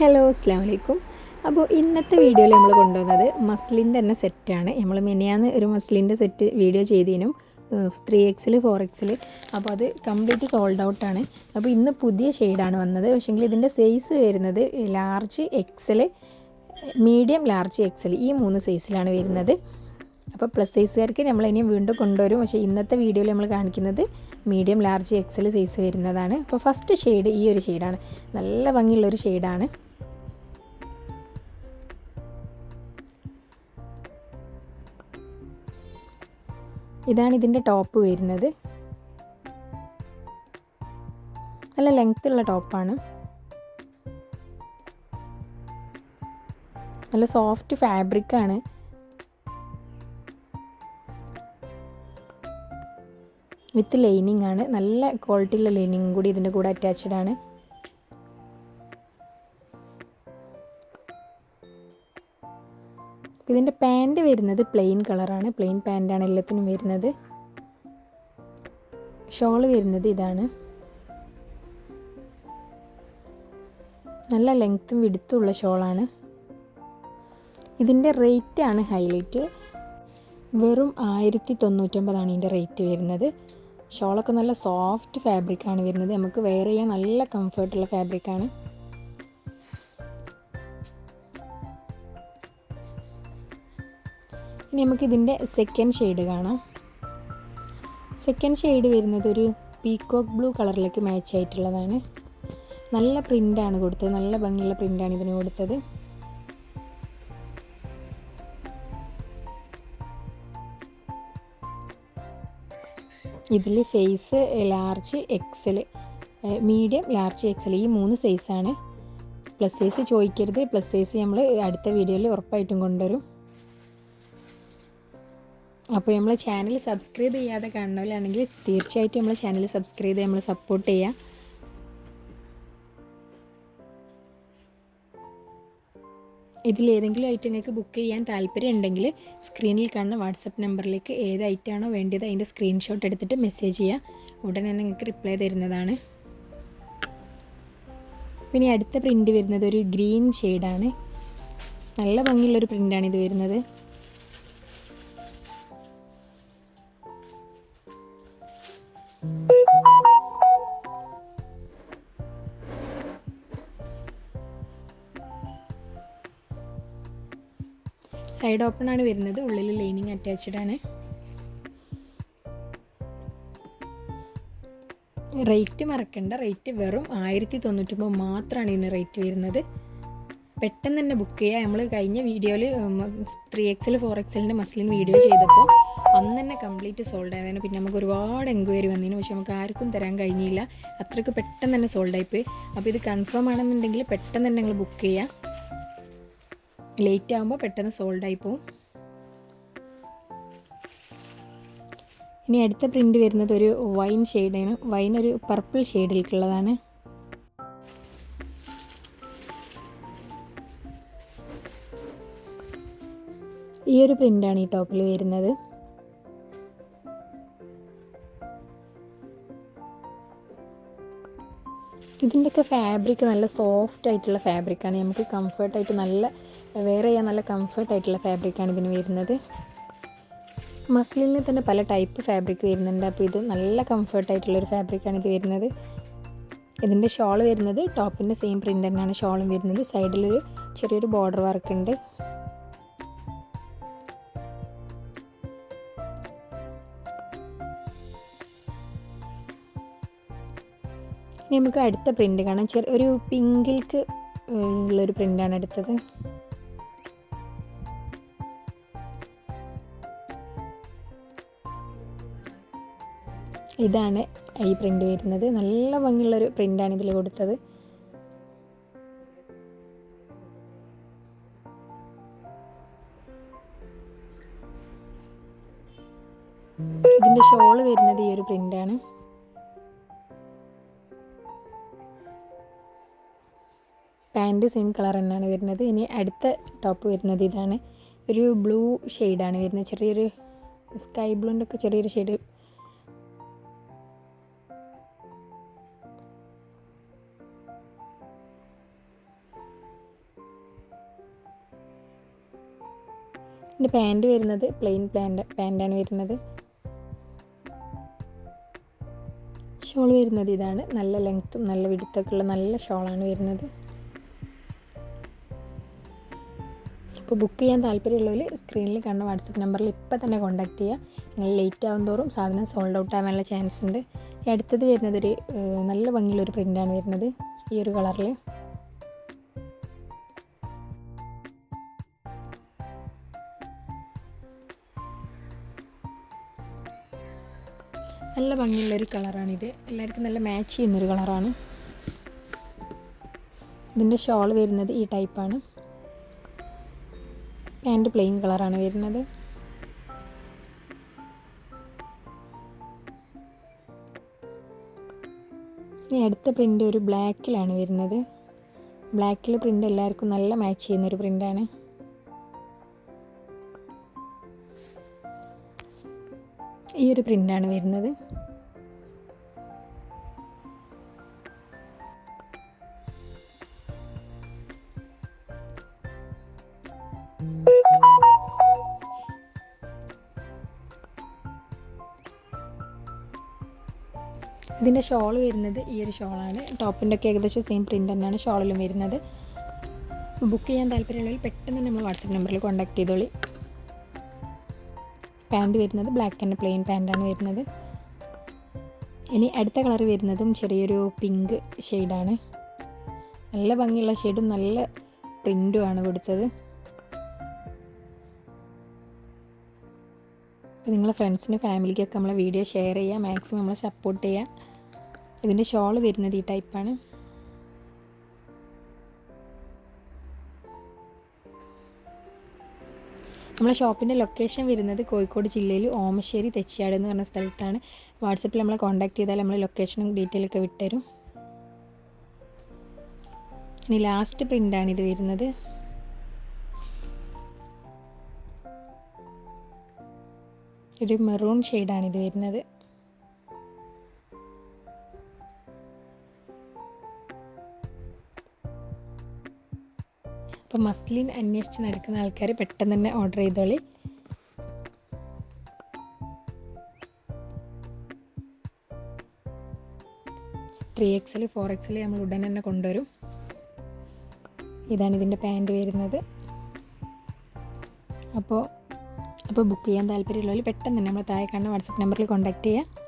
Hello അസ്സാം വലൈക്കും അപ്പോൾ ഇന്നത്തെ വീഡിയോയിൽ നമ്മൾ കൊണ്ടുവന്നത് മസ്ലിന്റെ തന്നെ സെറ്റാണ്. നമ്മൾ മെനിയാന്ന് ഒരു മസ്ലിന്റെ സെറ്റ് വീഡിയോ ചെയ്തതിനും ത്രീ എക്സിൽ ഫോർ എക്സിൽ അപ്പോൾ അത് കംപ്ലീറ്റ് സോൾഡ് ഔട്ടാണ് അപ്പോൾ ഇന്ന് പുതിയ ഷെയ്ഡാണ് വന്നത്. പക്ഷേങ്കിൽ ഇതിന്റെ സൈസ് വരുന്നത് large XL medium large XL ഈ മൂന്ന് സൈസിലാണ് വരുന്നത്. അപ്പോൾ പ്ലസ് സൈസുകാർക്ക് നമ്മൾ ഇനിയും വീണ്ടും കൊണ്ടുവരും. പക്ഷേ ഇന്നത്തെ വീഡിയോയിൽ നമ്മൾ കാണിക്കുന്നത് മീഡിയം ലാർജ് എക്സൽ സൈസ് വരുന്നതാണ്. അപ്പോൾ ഫസ്റ്റ് ഷെയ്ഡ് ഈ ഒരു ഷെയ്ഡാണ് നല്ല ഭംഗിയുള്ളൊരു ഷെയ്ഡാണ് ഇതാണ് ഇതിന്റെ ടോപ്പ് വരുന്നത്. നല്ല ലെങ്ത് ഉള്ള ടോപ്പാണ് നല്ല സോഫ്റ്റ് ഫാബ്രിക്കാണ് വിത്ത് ലൈനിങ് ആണ്. നല്ല ക്വാളിറ്റിയുള്ള ലൈനിങ് കൂടി ഇതിന്റെ കൂടെ അറ്റാച്ച്ഡ് ആണ്. ഇതിന്റെ പാന്റ് വരുന്നത് പ്ലെയിൻ കളറാണ്. പ്ലെയിൻ പാന്റാണ് എല്ലാത്തിനും വരുന്നത്. ഷോൾ വരുന്നത് ഇതാണ്. നല്ല ലെങ്ത്തും വിടുത്തും ഉള്ള ഷോളാണ്. ഇതിന്റെ റേറ്റ് ആണ് ഹൈലൈറ്റ്. വെറും ആയിരത്തി തൊണ്ണൂറ്റൊമ്പതാണ് ഇതിന്റെ റേറ്റ് വരുന്നത്. ഷോളൊക്കെ നല്ല സോഫ്റ്റ് ഫാബ്രിക്കാണ് വരുന്നത്. നമുക്ക് വെയർ ചെയ്യാൻ നല്ല കംഫർട്ടുള്ള ഫാബ്രിക്കാണ് ഇനി നമുക്കിതിന്റെ സെക്കൻഡ് ഷെയ്ഡ് കാണാം. സെക്കൻഡ് ഷെയ്ഡ് വരുന്നത് ഒരു പീക്കോക്ക് ബ്ലൂ കളറിലേക്ക് മാച്ച് ആയിട്ടുള്ളതാണ്. നല്ല പ്രിന്റാണ് കൊടുത്തത്. നല്ല ഭംഗിയുള്ള പ്രിന്റാണ് ഇതിന് കൊടുത്തത്. ഇതിൽ size large XL medium large XL ഈ മൂന്ന് സൈസാണ് പ്ലസ് സൈസ് ചോദിക്കരുത്. പ്ലസ് സൈസ് നമ്മൾ അടുത്ത വീഡിയോയിൽ ഉറപ്പായിട്ടും കൊണ്ടുവരും. അപ്പോൾ നമ്മൾ ചാനൽ സബ്സ്ക്രൈബ് ചെയ്യാതെ കാണുന്നവരാണെങ്കിൽ തീർച്ചയായിട്ടും നമ്മൾ ചാനൽ സബ്സ്ക്രൈബ് ചെയ്ത് നമ്മൾ സപ്പോർട്ട് ചെയ്യുക ഇതിലേതെങ്കിലും ഐറ്റം നിങ്ങൾക്ക് ബുക്ക് ചെയ്യാൻ താല്പര്യം ഉണ്ടെങ്കിൽ സ്ക്രീനിൽ കാണുന്ന വാട്സപ്പ് നമ്പറിലേക്ക് ഏത് ഐറ്റമാണോ വേണ്ടത് അതിന്റെ സ്ക്രീൻഷോട്ട് എടുത്തിട്ട് മെസ്സേജ് ചെയ്യുക. ഉടനെ തന്നെ നിങ്ങൾക്ക് റിപ്ലൈ തരുന്നതാണ്. പിന്നെ അടുത്ത പ്രിന്റ് വരുന്നത് ഒരു ഗ്രീൻ ഷെയ്ഡാണ് നല്ല ഭംഗിയുള്ളൊരു പ്രിന്റാണ് ഇത് വരുന്നത്. സൈഡ് ഓപ്പൺ ആണ് വരുന്നത്. ഉള്ളിൽ ലൈനിങ് അറ്റാച്ച്ഡ് ആണ്. റേറ്റ് മറക്കണ്ട. റേറ്റ് വെറും ആയിരത്തി തൊണ്ണൂറ്റൊമ്പത് മാത്രമാണ് ഇതിന് റേറ്റ് വരുന്നത്. പെട്ടെന്ന് തന്നെ ബുക്ക് ചെയ്യുക നമ്മൾ കഴിഞ്ഞ വീഡിയോയിൽ ത്രീ എക്സൽ ഫോർ എക്സലിന്റെ മസ്ലിൻ വീഡിയോ ചെയ്തപ്പോൾ അന്ന് തന്നെ കംപ്ലീറ്റ് സോൾഡ് ആയതാണ്. പിന്നെ നമുക്ക് ഒരുപാട് എൻക്വയറി വന്നതിന് പക്ഷേ നമുക്ക് ആർക്കും തരാൻ കഴിഞ്ഞില്ല. അത്രയ്ക്ക് പെട്ടെന്ന് തന്നെ സോൾഡ് ആയിപ്പോയി അപ്പോൾ ഇത് കൺഫേം ആണെന്നുണ്ടെങ്കിൽ പെട്ടെന്ന് തന്നെ നിങ്ങൾ ബുക്ക് ചെയ്യുക ലേറ്റ് ആകുമ്പോൾ പെട്ടെന്ന് സോൾഡ് ആയി പോവും. ഇനി അടുത്ത പ്രിന്റ് വരുന്നത് ഒരു വൈൻ ഷെയ്ഡാണ്. വൈൻ ഒരു പർപ്പിൾ ഷെയ്ഡിലേക്കുള്ളതാണ് ഈ ഒരു പ്രിന്റാണ് ഈ ടോപ്പിൽ വരുന്നത്. ഇതിന്റെയൊക്കെ ഫാബ്രിക് നല്ല സോഫ്റ്റ് ആയിട്ടുള്ള ഫാബ്രിക്കാണ് നമുക്ക് കംഫർട്ടായിട്ട് നല്ല വെയർ ചെയ്യാൻ നല്ല കംഫർട്ടായിട്ടുള്ള ഫാബ്രിക്കാണ് ഇതിന് വരുന്നത്. മസ്ലിനെ തന്നെ പല ടൈപ്പ് ഫാബ്രിക് വരുന്നുണ്ട്. അപ്പോൾ ഇത് നല്ല കംഫർട്ടായിട്ടുള്ളൊരു ഫാബ്രിക്കാണ് ഇത് വരുന്നത്. ഇതിന്റെ ഷോൾ വരുന്നത് ടോപ്പിന്റെ സെയിം പ്രിന്റ് തന്നെയാണ് ഷോളും വരുന്നത്. സൈഡിലൊരു ചെറിയൊരു ബോർഡർ വർക്ക് ഉണ്ട്. നമുക്ക് അടുത്ത പ്രിന്റ് കാണാം. ചെറിയ ഒരു പിങ്കിൽക്ക് ഉള്ളൊരു പ്രിന്റാണ് എടുത്തത്. ഇതാണ് ഈ പ്രിന്റ് വരുന്നത്. നല്ല ഭംഗിയുള്ളൊരു പ്രിന്റാണ് ഇതിൽ കൊടുത്തത്. ഇതിന്റെ ഷോൾ വരുന്നത് ഈ ഒരു പ്രിന്റാണ് പാന്റ് സെയിം കളർ തന്നെയാണ് വരുന്നത്. ഇനി അടുത്ത ടോപ്പ് വരുന്നത് ഇതാണ്. ഒരു ബ്ലൂ ഷെയ്ഡാണ് വരുന്നത്. ചെറിയൊരു സ്കൈ ബ്ലൂന്റെ ഒക്കെ ചെറിയൊരു ഷെയ്ഡ്. എന്റെ പാന്റ് വരുന്നത് പ്ലെയിൻ പാന്റ് പാന്റാണ് വരുന്നത്. ഷോൾ വരുന്നത് ഇതാണ്. നല്ല ലെങ്ത്തും നല്ല വിടുത്തൊക്കെ ഉള്ള നല്ല ഷോളാണ് വരുന്നത്. അപ്പോൾ ബുക്ക് ചെയ്യാൻ താല്പര്യമുള്ളവർ സ്ക്രീനിൽ കാണുന്ന വാട്സപ്പ് നമ്പറിൽ ഇപ്പോൾ തന്നെ കോൺടാക്ട് ചെയ്യുക. നിങ്ങൾ ലേറ്റ് ആകും തോറും സാധനം സോൾഡ് ഔട്ട് ആവാനുള്ള ചാൻസ് ഉണ്ട്. ഈ അടുത്തത് വരുന്നത് ഒരു നല്ല ഭംഗിയുള്ളൊരു പ്രിന്റാണ് വരുന്നത്. ഈ ഒരു കളറിൽ നല്ല ഭംഗിയുള്ളൊരു കളറാണിത് എല്ലാവർക്കും നല്ല മാച്ച് ചെയ്യുന്നൊരു കളറാണ് ഇതിന്റെ ഷോൾ വരുന്നത് ഈ ടൈപ്പാണ് പാന്റ് പ്ലെയിൻ കളറാണ് വരുന്നത്. ഇനി അടുത്ത പ്രിന്റ് ഒരു ബ്ലാക്കിലാണ് വരുന്നത്. ബ്ലാക്കിൽ പ്രിന്റ് എല്ലാവർക്കും നല്ല മാച്ച് ചെയ്യുന്നൊരു പ്രിന്റാണ് ഈ ഒരു പ്രിന്റാണ് വരുന്നത്. ഇതിന്റെ ഷോൾ വരുന്നത് ഈ ഒരു ഷോളാണ്. ടോപ്പിന്റെ ഒക്കെ ഏകദേശം സെയിം പ്രിന്റ് തന്നെയാണ് ഷോളിലും വരുന്നത്. ബുക്ക് ചെയ്യാൻ താല്പര്യമുള്ളവർ പെട്ടെന്ന് നമ്മൾ വാട്സപ്പ് നമ്പറിൽ കോൺടാക്ട് ചെയ്തോളി. പാന്റ് വരുന്നത് ബ്ലാക്ക് ആൻഡ് പ്ലെയിൻ പാന്റാണ് വരുന്നത്. ഇനി അടുത്ത കളർ വരുന്നതും ചെറിയൊരു പിങ്ക് ഷെയ്ഡാണ് നല്ല ഭംഗിയുള്ള ഷെയ്ഡും നല്ല പ്രിന്റുമാണ് കൊടുത്തത്. നിങ്ങളെ ഫ്രണ്ട്സിന് ഫാമിലിക്കൊക്കെ നമ്മളെ വീഡിയോ ഷെയർ ചെയ്യുക മാക്സിമം നമ്മളെ സപ്പോർട്ട് ചെയ്യുക ഇതിന്റെ ഷോൾ വരുന്നത് ഈ ടൈപ്പാണ്. നമ്മളെ ഷോപ്പിന്റെ ലൊക്കേഷൻ വരുന്നത് കോഴിക്കോട് ജില്ലയിൽ ഓമശ്ശേരി തെച്ചിയാട് എന്ന് പറഞ്ഞ സ്ഥലത്താണ്. വാട്സപ്പിൽ നമ്മളെ കോൺടാക്ട് ചെയ്താൽ നമ്മൾ ലൊക്കേഷനും ഡീറ്റെയിൽ ഒക്കെ വിട്ടുതരും. ഇനി ലാസ്റ്റ് പ്രിന്റാണ് ഇത് വരുന്നത്. ഒരു മെറൂൺ ഷെയ്ഡാണ് ഇത് വരുന്നത്. അപ്പോൾ മസ്ലിൻ അന്വേഷിച്ച് നടക്കുന്ന ആൾക്കാർ പെട്ടെന്ന് തന്നെ ഓർഡർ ചെയ്തോളി. ത്രീ എക്സൽ ഫോർ എക്സൽ നമ്മൾ ഉടൻ തന്നെ കൊണ്ടുവരും. ഇതാണ് ഇതിന്റെ പാന്റ് വരുന്നത്. അപ്പോൾ അപ്പോൾ ബുക്ക് ചെയ്യാൻ താല്പര്യമുള്ളവർ പെട്ടെന്ന് തന്നെ നമ്മൾ താഴെ കാണുന്ന വാട്സപ്പ് നമ്പറിൽ കോൺടാക്റ്റ് ചെയ്യുക.